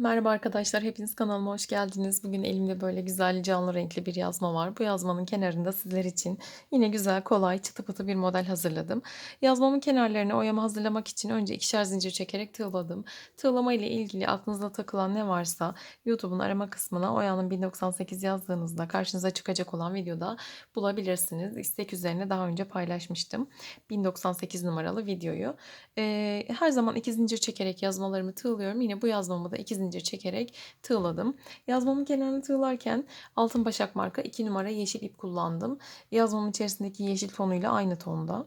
Merhaba arkadaşlar, hepiniz kanalıma hoş geldiniz. Bugün elimde böyle güzel canlı renkli bir yazma var. Bu yazmanın kenarında sizler için yine güzel, kolay, çıtı pıtı bir model hazırladım. Yazmamın kenarlarını oyama hazırlamak için önce ikişer zincir çekerek tığladım. Tığlama ile ilgili aklınızda takılan ne varsa YouTube'un arama kısmına Oya'nın 1098 yazdığınızda karşınıza çıkacak olan videoda bulabilirsiniz. İstek üzerine daha önce paylaşmıştım. 1098 numaralı videoyu. Ee, her zaman iki zincir çekerek yazmalarımı tığlıyorum. Yine bu yazmamı da iki zincir çekerek tığladım. Yazmamın kenarını tığlarken altın başak marka 2 numara yeşil ip kullandım. Yazmamın içerisindeki yeşil tonuyla aynı tonda.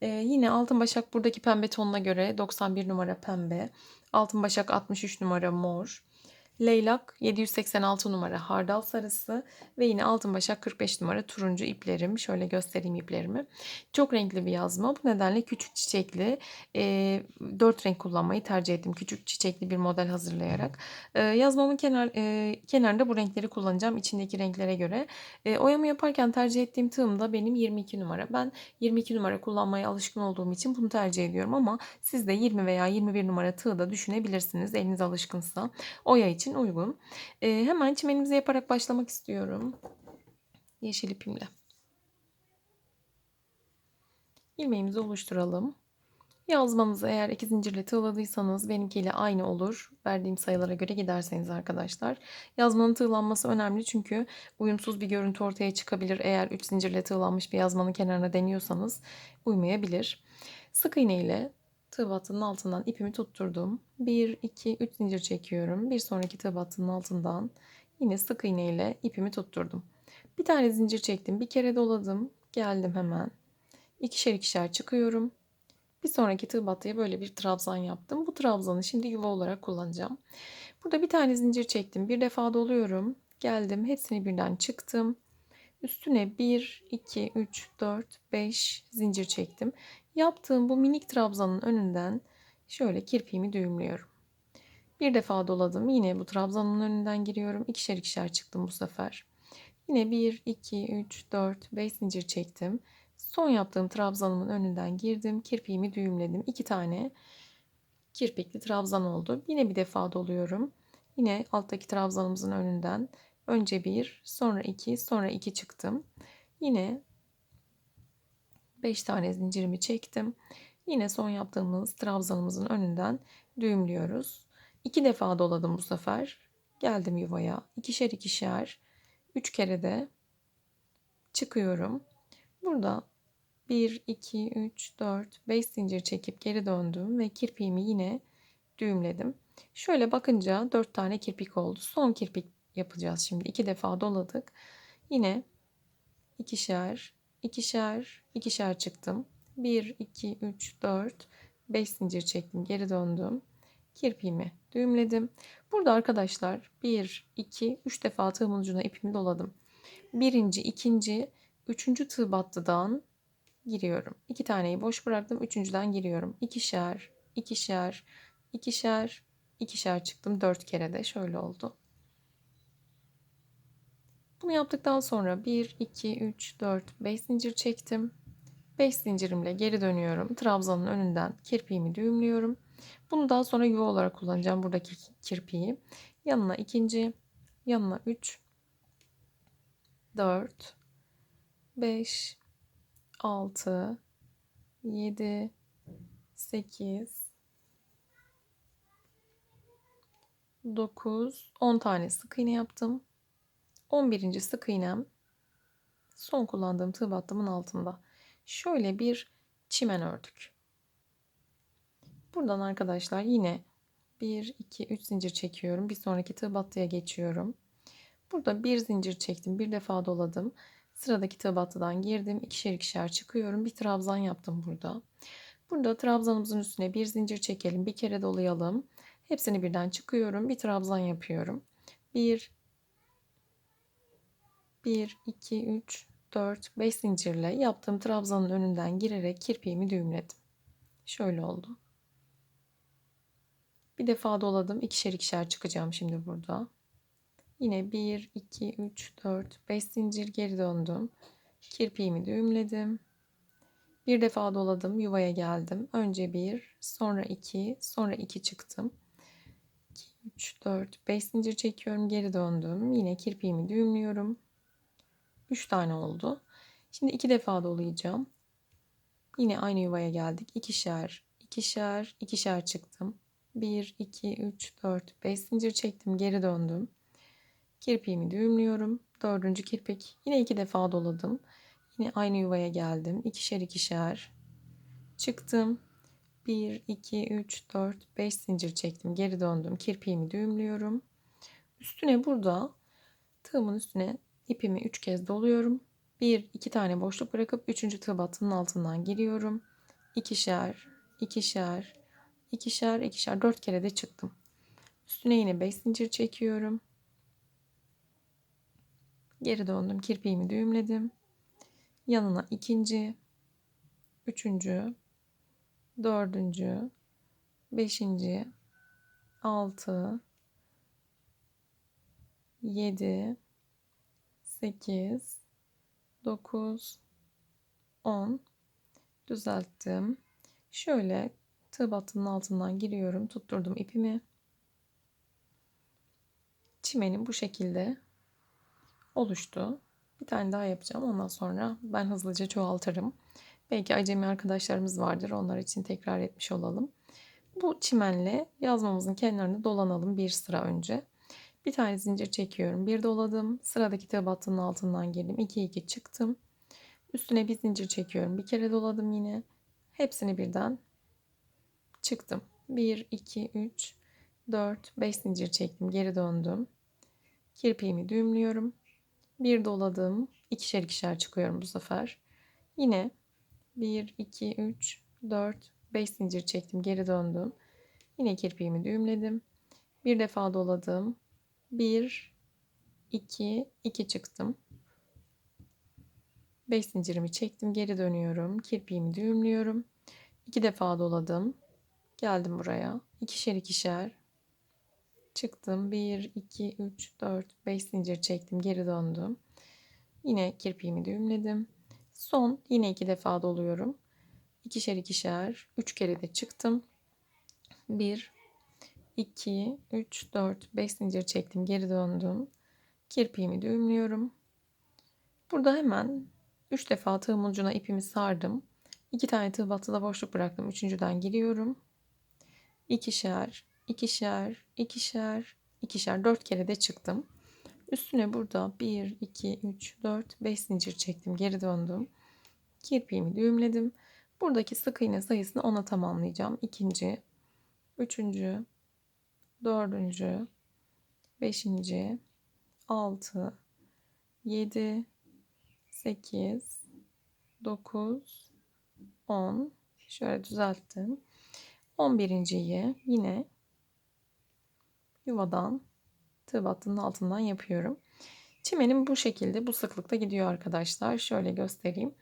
Ee, yine altın başak buradaki pembe tonuna göre 91 numara pembe. Altın başak 63 numara mor. Leylak 786 numara hardal sarısı ve yine altın başak 45 numara turuncu iplerim. Şöyle göstereyim iplerimi. Çok renkli bir yazma. Bu nedenle küçük çiçekli e, 4 renk kullanmayı tercih ettim. Küçük çiçekli bir model hazırlayarak. E, yazmamın kenar e, kenarında bu renkleri kullanacağım. içindeki renklere göre. E, oyamı yaparken tercih ettiğim tığım da benim 22 numara. Ben 22 numara kullanmaya alışkın olduğum için bunu tercih ediyorum ama siz de 20 veya 21 numara tığ da düşünebilirsiniz. Eliniz alışkınsa. Oya için için uygun. E, hemen çimenimizi yaparak başlamak istiyorum. Yeşil ipimle. İlmeğimizi oluşturalım. Yazmanızı eğer iki zincirle tığladıysanız benimkiyle aynı olur. Verdiğim sayılara göre giderseniz arkadaşlar. Yazmanın tığlanması önemli çünkü uyumsuz bir görüntü ortaya çıkabilir. Eğer üç zincirle tığlanmış bir yazmanın kenarına deniyorsanız uymayabilir. Sık iğne ile tığ battının altından ipimi tutturdum. 1, 2, 3 zincir çekiyorum. Bir sonraki tığ battının altından yine sık iğne ile ipimi tutturdum. Bir tane zincir çektim. Bir kere doladım. Geldim hemen. İkişer ikişer çıkıyorum. Bir sonraki tığ battıya böyle bir trabzan yaptım. Bu trabzanı şimdi yuva olarak kullanacağım. Burada bir tane zincir çektim. Bir defa doluyorum. Geldim. Hepsini birden çıktım. Üstüne 1, 2, 3, 4, 5 zincir çektim. Yaptığım bu minik trabzanın önünden şöyle kirpiğimi düğümlüyorum. Bir defa doladım. Yine bu trabzanın önünden giriyorum. İkişer ikişer çıktım bu sefer. Yine 1, 2, 3, 4, 5 zincir çektim. Son yaptığım trabzanımın önünden girdim. Kirpiğimi düğümledim. İki tane kirpikli trabzan oldu. Yine bir defa doluyorum. Yine alttaki trabzanımızın önünden önce bir, sonra iki, sonra iki çıktım. Yine 5 tane zincirimi çektim. Yine son yaptığımız trabzanımızın önünden düğümlüyoruz. 2 defa doladım bu sefer. Geldim yuvaya. ikişer ikişer 3 kere de çıkıyorum. Burada 1, 2, 3, 4, 5 zincir çekip geri döndüm ve kirpiğimi yine düğümledim. Şöyle bakınca 4 tane kirpik oldu. Son kirpik yapacağız şimdi. 2 defa doladık. Yine ikişer, ikişer, ikişer çıktım. 1, 2, 3, 4, 5 zincir çektim. Geri döndüm. Kirpiğimi düğümledim. Burada arkadaşlar 1, 2, 3 defa tığımın ucuna ipimi doladım. Birinci, ikinci, üçüncü tığ battıdan giriyorum. İki taneyi boş bıraktım. Üçüncüden giriyorum. İkişer, ikişer, ikişer, ikişer çıktım. Dört kere de şöyle oldu. Bunu yaptıktan sonra 1, 2, 3, 4, 5 zincir çektim. 5 zincirimle geri dönüyorum. Trabzanın önünden kirpiğimi düğümlüyorum. Bunu daha sonra yuva olarak kullanacağım buradaki kirpiği. Yanına ikinci, yanına 3, 4, 5, 6, 7, 8, 9, 10 tane sık iğne yaptım. 11. sık iğnem son kullandığım tığ battımın altında. Şöyle bir çimen ördük. Buradan arkadaşlar yine 1, 2, 3 zincir çekiyorum. Bir sonraki tığ battıya geçiyorum. Burada bir zincir çektim. Bir defa doladım. Sıradaki tığ battıdan girdim. ikişer ikişer çıkıyorum. Bir trabzan yaptım burada. Burada trabzanımızın üstüne bir zincir çekelim. Bir kere dolayalım. Hepsini birden çıkıyorum. Bir trabzan yapıyorum. 1, 1, 2, 3, 4, 5 zincirle yaptığım trabzanın önünden girerek kirpiğimi düğümledim. Şöyle oldu. Bir defa doladım. ikişer ikişer çıkacağım şimdi burada. Yine 1, 2, 3, 4, 5 zincir geri döndüm. Kirpiğimi düğümledim. Bir defa doladım. Yuvaya geldim. Önce 1, sonra 2, sonra 2 çıktım. 2, 3, 4, 5 zincir çekiyorum. Geri döndüm. Yine kirpiğimi düğümlüyorum. 3 tane oldu. Şimdi iki defa dolayacağım. Yine aynı yuvaya geldik. İkişer, ikişer, ikişer çıktım. 1, 2, 3, 4, 5 zincir çektim. Geri döndüm. Kirpiğimi düğümlüyorum. Dördüncü kirpik. Yine iki defa doladım. Yine aynı yuvaya geldim. İkişer ikişer. Çıktım. 1, 2, 3, 4, 5 zincir çektim. Geri döndüm. Kirpiğimi düğümlüyorum. Üstüne burada tığımın üstüne ipimi 3 kez doluyorum. 1, 2 tane boşluk bırakıp 3. tığ battının altından giriyorum. İkişer, ikişer, ikişer, ikişer 4 kere de çıktım. Üstüne yine 5 zincir çekiyorum. Geri döndüm. Kirpiğimi düğümledim. Yanına ikinci, üçüncü, dördüncü, beşinci, altı, yedi, sekiz, dokuz, on. Düzelttim. Şöyle tığ battının altından giriyorum. Tutturdum ipimi. Çimenim bu şekilde oluştu. Bir tane daha yapacağım. Ondan sonra ben hızlıca çoğaltırım. Belki acemi arkadaşlarımız vardır. Onlar için tekrar etmiş olalım. Bu çimenle yazmamızın kenarını dolanalım bir sıra önce. Bir tane zincir çekiyorum. Bir doladım. Sıradaki tığ battının altından girdim. 2 2 çıktım. Üstüne bir zincir çekiyorum. Bir kere doladım yine. Hepsini birden çıktım. 1 2 3 4 5 zincir çektim. Geri döndüm. Kirpiğimi düğümlüyorum. Bir doladım. ikişer ikişer çıkıyorum bu sefer. Yine 1, 2, 3, 4, 5 zincir çektim. Geri döndüm. Yine kirpiğimi düğümledim. Bir defa doladım. 1, 2, 2 çıktım. 5 zincirimi çektim. Geri dönüyorum. Kirpiğimi düğümlüyorum. 2 defa doladım. Geldim buraya. İkişer ikişer çıktım. 1, 2, 3, 4, 5 zincir çektim. Geri döndüm. Yine kirpiğimi düğümledim. Son yine iki defa doluyorum. İkişer ikişer. Üç kere de çıktım. 1, 2, 3, 4, 5 zincir çektim. Geri döndüm. Kirpiğimi düğümlüyorum. Burada hemen 3 defa tığım ucuna ipimi sardım. 2 tane tığ battıda boşluk bıraktım. Üçüncüden giriyorum. İkişer, ikişer, ikişer, ikişer dört kere de çıktım. Üstüne burada 1, 2, 3, 4, 5 zincir çektim. Geri döndüm. Kirpiğimi düğümledim. Buradaki sık iğne sayısını ona tamamlayacağım. İkinci, üçüncü, dördüncü, beşinci, altı, yedi, sekiz, dokuz, on. Şöyle düzelttim. On birinciyi yine yuvadan tığ battının altından yapıyorum. Çimenim bu şekilde bu sıklıkta gidiyor arkadaşlar. Şöyle göstereyim.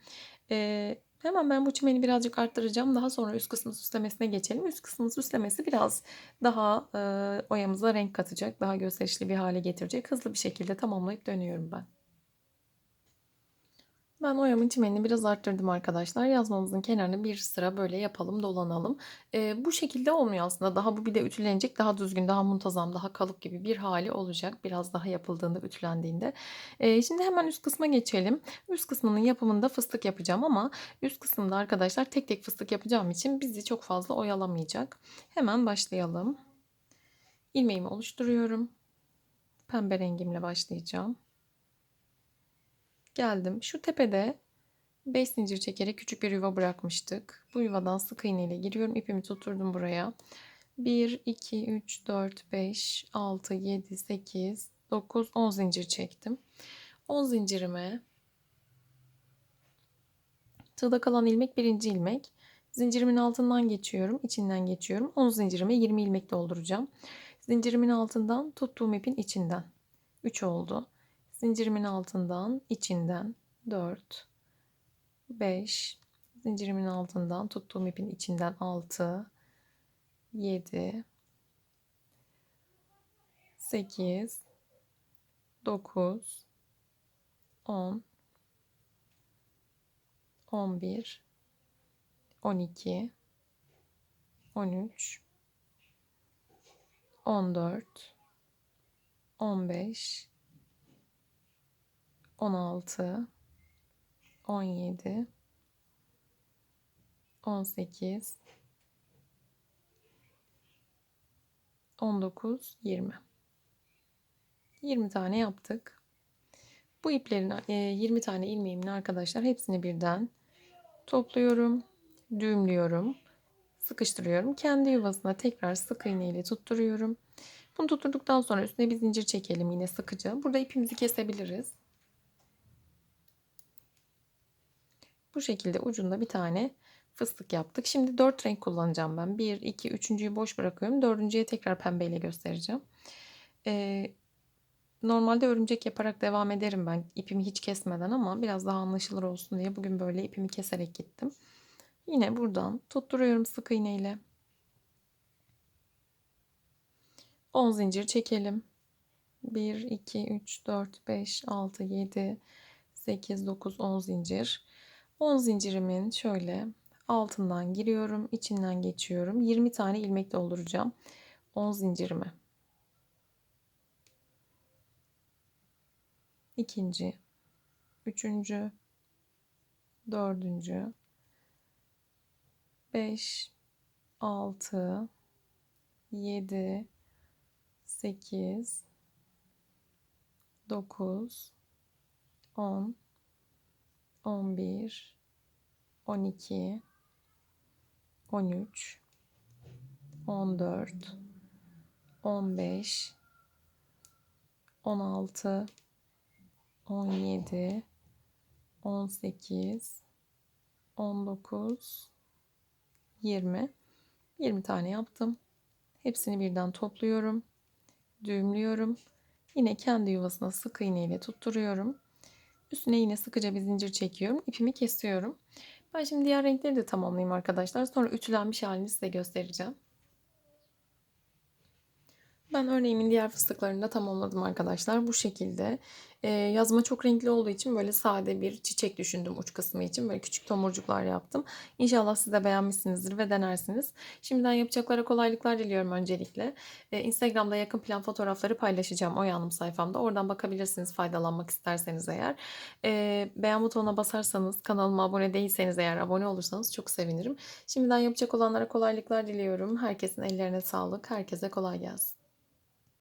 Ee, hemen ben bu çimeni birazcık arttıracağım. Daha sonra üst kısmı süslemesine geçelim. Üst kısmı süslemesi biraz daha e, oyamıza renk katacak. Daha gösterişli bir hale getirecek. Hızlı bir şekilde tamamlayıp dönüyorum ben. Ben oyamın çimenini biraz arttırdım arkadaşlar. Yazmamızın kenarını bir sıra böyle yapalım, dolanalım. Ee, bu şekilde olmuyor aslında. Daha bu bir de ütülenecek. Daha düzgün, daha muntazam, daha kalıp gibi bir hali olacak. Biraz daha yapıldığında, ütülendiğinde. Ee, şimdi hemen üst kısma geçelim. Üst kısmının yapımında fıstık yapacağım ama üst kısımda arkadaşlar tek tek fıstık yapacağım için bizi çok fazla oyalamayacak. Hemen başlayalım. İlmeğimi oluşturuyorum. Pembe rengimle başlayacağım. Geldim. Şu tepede 5 zincir çekerek küçük bir yuva bırakmıştık. Bu yuvadan sık iğne ile giriyorum. İpimi tutturdum buraya. 1, 2, 3, 4, 5, 6, 7, 8, 9, 10 zincir çektim. 10 zincirime tığda kalan ilmek birinci ilmek. Zincirimin altından geçiyorum. içinden geçiyorum. 10 zincirime 20 ilmek dolduracağım. Zincirimin altından tuttuğum ipin içinden. 3 oldu zincirimin altından içinden 4 5 zincirimin altından tuttuğum ipin içinden 6 7 8 9 10 11 12 13 14 15 16 17 18 19 20 20 tane yaptık. Bu iplerin e, 20 tane ilmeğimin arkadaşlar hepsini birden topluyorum, düğümlüyorum, sıkıştırıyorum. Kendi yuvasına tekrar sık iğne ile tutturuyorum. Bunu tutturduktan sonra üstüne bir zincir çekelim yine sıkıca. Burada ipimizi kesebiliriz. Bu şekilde ucunda bir tane fıstık yaptık. Şimdi 4 renk kullanacağım ben. 1, 2, 3.'yü boş bırakıyorum. 4.'ye tekrar pembeyle göstereceğim. Ee, normalde örümcek yaparak devam ederim ben ipimi hiç kesmeden ama biraz daha anlaşılır olsun diye bugün böyle ipimi keserek gittim. Yine buradan tutturuyorum sık iğne ile. 10 zincir çekelim. 1, 2, 3, 4, 5, 6, 7, 8, 9, 10 zincir. 10 zincirimin şöyle altından giriyorum, içinden geçiyorum. 20 tane ilmek dolduracağım. 10 zincirimi. ikinci, üçüncü, dördüncü, beş, altı, yedi, sekiz, dokuz, on, on bir, on iki, on üç, on dört, on beş, on altı, 17 18 19 20 20 tane yaptım. Hepsini birden topluyorum. Düğümlüyorum. Yine kendi yuvasına sık iğne ile tutturuyorum. Üstüne yine sıkıca bir zincir çekiyorum. İpimi kesiyorum. Ben şimdi diğer renkleri de tamamlayayım arkadaşlar. Sonra ütülenmiş halini size göstereceğim. Ben örneğimin diğer fıstıklarını da tamamladım arkadaşlar. Bu şekilde. Ee, yazma çok renkli olduğu için böyle sade bir çiçek düşündüm uç kısmı için. Böyle küçük tomurcuklar yaptım. İnşallah siz de beğenmişsinizdir ve denersiniz. Şimdiden yapacaklara kolaylıklar diliyorum öncelikle. Ee, Instagram'da yakın plan fotoğrafları paylaşacağım o yanım sayfamda. Oradan bakabilirsiniz faydalanmak isterseniz eğer. Ee, beğen butonuna basarsanız kanalıma abone değilseniz eğer abone olursanız çok sevinirim. Şimdiden yapacak olanlara kolaylıklar diliyorum. Herkesin ellerine sağlık. Herkese kolay gelsin.